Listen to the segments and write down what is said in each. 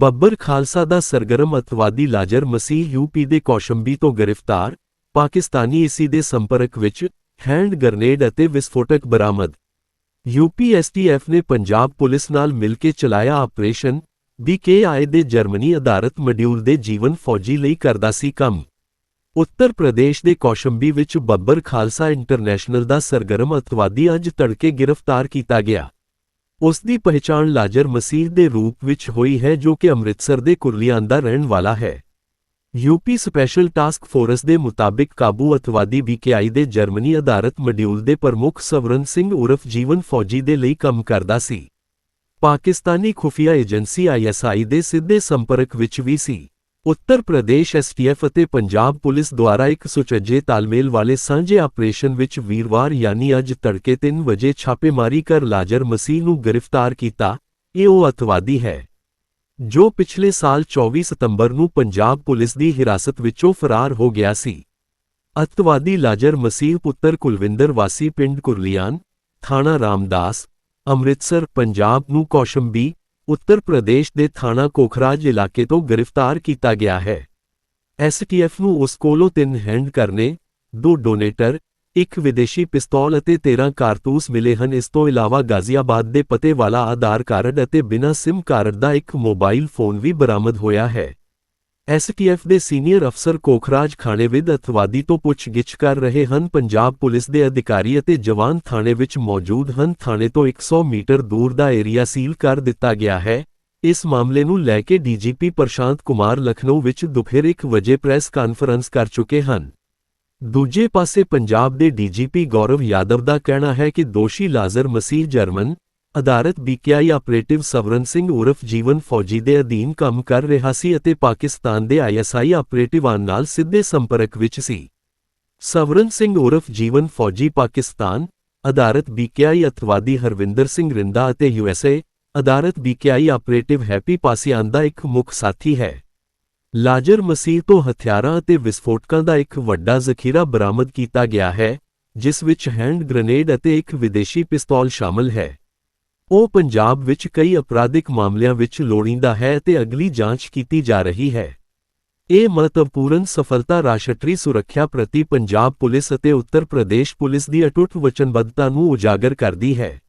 ਬੱਬਰ ਖਾਲਸਾ ਦਾ ਸਰਗਰਮ ਅਤਵਾਦੀ ਲਾਜਰ ਮਸੀਹ ਯੂਪੀ ਦੇ ਕੌਸ਼ੰਬੀ ਤੋਂ ਗ੍ਰਿਫਤਾਰ, ਪਾਕਿਸਤਾਨੀ ਏਸੀ ਦੇ ਸੰਪਰਕ ਵਿੱਚ ਹੈਂਡ ਗ੍ਰਨੇਡ ਅਤੇ ਵਿਸਫੋਟਕ ਬਰਾਮਦ। ਯੂਪੀਐਸਟੀਐਫ ਨੇ ਪੰਜਾਬ ਪੁਲਿਸ ਨਾਲ ਮਿਲ ਕੇ ਚਲਾਇਆ ਆਪਰੇਸ਼ਨ ਬੀਕੇਆਈ ਦੇ ਜਰਮਨੀ ਅਧਾਰਤ ਮੋਡਿਊਲ ਦੇ ਜੀਵਨ ਫੌਜੀ ਲਈ ਕਰਦਾ ਸੀ ਕੰਮ। ਉੱਤਰ ਪ੍ਰਦੇਸ਼ ਦੇ ਕੌਸ਼ੰਬੀ ਵਿੱਚ ਬੱਬਰ ਖਾਲਸਾ ਇੰਟਰਨੈਸ਼ਨਲ ਦਾ ਸਰਗਰਮ ਅਤਵਾਦੀ ਅੱਜ ਤੜਕੇ ਗ੍ਰਿਫਤਾਰ ਕੀਤਾ ਗਿਆ। ਉਸ ਦੀ ਪਹਿਚਾਣ ਲਾਜਰ ਮਸੀਹ ਦੇ ਰੂਪ ਵਿੱਚ ਹੋਈ ਹੈ ਜੋ ਕਿ ਅੰਮ੍ਰਿਤਸਰ ਦੇ ਕੁਰਲੀਆਂ ਦਾ ਰਹਿਣ ਵਾਲਾ ਹੈ। ਯੂਪੀ ਸਪੈਸ਼ਲ ਟਾਸਕ ਫੋਰਸ ਦੇ ਮੁਤਾਬਿਕ ਕਾਬੂ ਅਤਵਾਦੀ ਬੀਕੇਆਈ ਦੇ ਜਰਮਨੀ ਅਧਾਰਤ ਮਡਿਊਲ ਦੇ ਪ੍ਰਮੁੱਖ ਸਵਰਨ ਸਿੰਘ ਉਰਫ ਜੀਵਨ ਫੌਜੀ ਦੇ ਲਈ ਕੰਮ ਕਰਦਾ ਸੀ। ਪਾਕਿਸਤਾਨੀ ਖੁਫੀਆ ਏਜੰਸੀ ਆਈਐਸਆਈ ਦੇ ਸਿੱਧੇ ਸੰਪਰਕ ਵਿੱਚ ਵੀ ਸੀ। ਉੱਤਰ ਪ੍ਰਦੇਸ਼ ਐਸਟੀਐਫ ਅਤੇ ਪੰਜਾਬ ਪੁਲਿਸ ਦੁਆਰਾ ਇੱਕ ਸੁਚੱਜੇ ਤਾਲਮੇਲ ਵਾਲੇ ਸਾਂਝੇ ਆਪਰੇਸ਼ਨ ਵਿੱਚ ਵੀਰਵਾਰ ਯਾਨੀ ਅੱਜ ਤੜਕੇ 3 ਵਜੇ ਛਾਪੇਮਾਰੀ ਕਰ ਲਾਜਰ ਮਸੀਹ ਨੂੰ ਗ੍ਰਿਫਤਾਰ ਕੀਤਾ, ਇਹ ਉਹ ਅਤਵਾਦੀ ਹੈ, ਜੋ ਪਿਛਲੇ ਸਾਲ 24 ਸਤੰਬਰ ਨੂੰ ਪੰਜਾਬ ਪੁਲਿਸ ਦੀ ਹਿਰਾਸਤ ਵਿੱਚੋਂ ਫਰਾਰ ਹੋ ਗਿਆ ਸੀ। ਅਤਵਾਦੀ ਲਾਜਰ ਮਸੀਹ ਪੁੱਤਰ ਕੁਲਵਿੰਦਰ ਵਾਸੀ ਪਿੰਡ ਕੁਰਲੀਆਨ, ਥਾਣਾ ਰਾਮਦਾਸ, ਅੰਮ੍ਰਿਤਸਰ, ਪੰਜਾਬ ਨੂੰ ਕੌਸ਼ੰਬੀ ਉੱਤਰ ਪ੍ਰਦੇਸ਼ ਦੇ ਥਾਣਾ ਕੋਖਰਾਜ ਇਲਾਕੇ ਤੋਂ ਗ੍ਰਿਫਤਾਰ ਕੀਤਾ ਗਿਆ ਹੈ। ਐਸਟੀਐਫ ਨੂੰ ਉਸ ਕੋਲੋਂ ਤਿੰਨ ਹੈਂਡ ਕਰਨੇ, ਦੋ ਡੋਨੇਟਰ, ਇੱਕ ਵਿਦੇਸ਼ੀ ਪਿਸਤੌਲ ਅਤੇ 13 ਕਾਰਤੂਸ ਮਿਲੇ ਹਨ। ਇਸ ਤੋਂ ਇਲਾਵਾ ਗਾਜ਼ੀਆਬਾਦ ਦੇ ਪਤੇ ਵਾਲਾ ਆਧਾਰ ਕਾਰਡ ਅਤੇ ਬਿਨਾਂ ਸਿਮ ਕਾਰਡ ਦਾ ਇੱਕ ਮੋਬਾਈਲ ਫੋਨ ਵੀ ਬਰਾਮਦ ਹੋਇਆ ਹੈ। ਐਸਟੀਐਫ ਦੇ ਸੀਨੀਅਰ ਅਫਸਰ ਕੋਖਰਾਜ ਖਾਣੇਵਿਦ ਅਤਵਾਦੀ ਤੋਂ ਪੁੱਛਗਿੱਛ ਕਰ ਰਹੇ ਹਨ। ਪੰਜਾਬ ਪੁਲਿਸ ਦੇ ਅਧਿਕਾਰੀ ਅਤੇ ਜਵਾਨ ਥਾਣੇ ਵਿੱਚ ਮੌਜੂਦ ਹਨ। ਥਾਣੇ ਤੋਂ 100 ਮੀਟਰ ਦੂਰ ਦਾ ਏਰੀਆ ਸੀਲ ਕਰ ਦਿੱਤਾ ਗਿਆ ਹੈ। ਇਸ ਮਾਮਲੇ ਨੂੰ ਲੈ ਕੇ ਡੀਜੀਪੀ ਪ੍ਰਸ਼ਾਂਤ ਕੁਮਾਰ ਲਖਨਊ ਵਿੱਚ ਦੁਪਹਿਰ 1 ਵਜੇ ਪ੍ਰੈਸ ਕਾਨਫਰੰਸ ਕਰ ਚੁੱਕੇ ਹਨ। ਦੂਜੇ ਪਾਸੇ ਪੰਜਾਬ ਦੇ ਡੀਜੀਪੀ ਗੌਰਵ ਯਾਦਵ ਦਾ ਕਹਿਣਾ ਹੈ ਕਿ ਦੋਸ਼ੀ ਲਾਜ਼ਰ ਮਸੀਹ ਜਰਮਨ ਆਧਾਰਿਤ ਬੀਕੇਆਈ ਆਪਰੇਟਿਵ ਸਵਰਨ ਸਿੰਘ ਉਰਫ ਜੀਵਨ ਫੌਜੀ ਦੇ ਅਧੀਨ ਕੰਮ ਕਰ ਰਿਹਾ ਸੀ ਅਤੇ ਪਾਕਿਸਤਾਨ ਦੇ ਆਈਐਸਆਈ ਆਪਰੇਟਿਵਾਂ ਨਾਲ ਸਿੱਧੇ ਸੰਪਰਕ ਵਿੱਚ ਸੀ। ਸਵਰਨ ਸਿੰਘ ਉਰਫ ਜੀਵਨ ਫੌਜੀ ਪਾਕਿਸਤਾਨ ਆਧਾਰਿਤ ਬੀਕੇਆਈ ਅਤਵਾਦੀ ਹਰਵਿੰਦਰ ਸਿੰਘ ਰਿੰਦਾ ਅਤੇ ਯੂਐਸਏ ਆਧਾਰਿਤ ਬੀਕੇਆਈ ਆਪਰੇਟਿਵ ਹੈਪੀ ਪਾਸਿਆਨ ਦਾ ਇੱਕ ਮੁੱਖ ਸਾਥੀ ਹੈ। ਲਾਜਰ ਮਸੀਹ ਤੋਂ ਹਥਿਆਰਾਂ ਅਤੇ ਵਿਸਫੋਟਕਾਂ ਦਾ ਇੱਕ ਵੱਡਾ ਜ਼ਖੀਰਾ ਬਰਾਮਦ ਕੀਤਾ ਗਿਆ ਹੈ, ਜਿਸ ਵਿੱਚ ਹੈਂਡ ਗ੍ਰਨੇਡ ਅਤੇ ਇੱਕ ਵਿਦੇਸ਼ੀ ਪਿਸਤੌਲ ਸ਼ਾਮਲ ਹੈ। ਉਹ ਪੰਜਾਬ ਵਿੱਚ ਕਈ ਅਪਰਾਧਿਕ ਮਾਮਲਿਆਂ ਵਿੱਚ ਲੋੜੀਂਦਾ ਹੈ ਅਤੇ ਅਗਲੀ ਜਾਂਚ ਕੀਤੀ ਜਾ ਰਹੀ ਹੈ। ਇਹ ਮਹੱਤਵਪੂਰਨ ਸਫਲਤਾ ਰਾਸ਼ਟਰੀ ਸੁਰੱਖਿਆ ਪ੍ਰਤੀ ਪੰਜਾਬ ਪੁਲਿਸ ਅਤੇ ਉੱਤਰ ਪ੍ਰਦੇਸ਼ ਪੁਲਿਸ ਦੀ ਅਟੁੱਟ ਵਚਨਬੱਧਤਾ ਨੂੰ ਉਜਾਗਰ ਕਰਦੀ ਹੈ।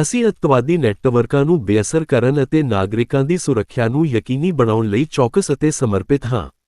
ਅਸੀਂ ਅੱਤਵਾਦੀ ਨੈੱਟਵਰਕਾਂ ਨੂੰ ਬੇਅਸਰ ਕਰਨ ਅਤੇ ਨਾਗਰਿਕਾਂ ਦੀ ਸੁਰੱਖਿਆ ਨੂੰ ਯਕੀਨੀ ਬਣਾਉਣ ਲਈ ਚੌਕਸ ਅਤੇ ਸਮਰਪਿਤ ਹਾਂ।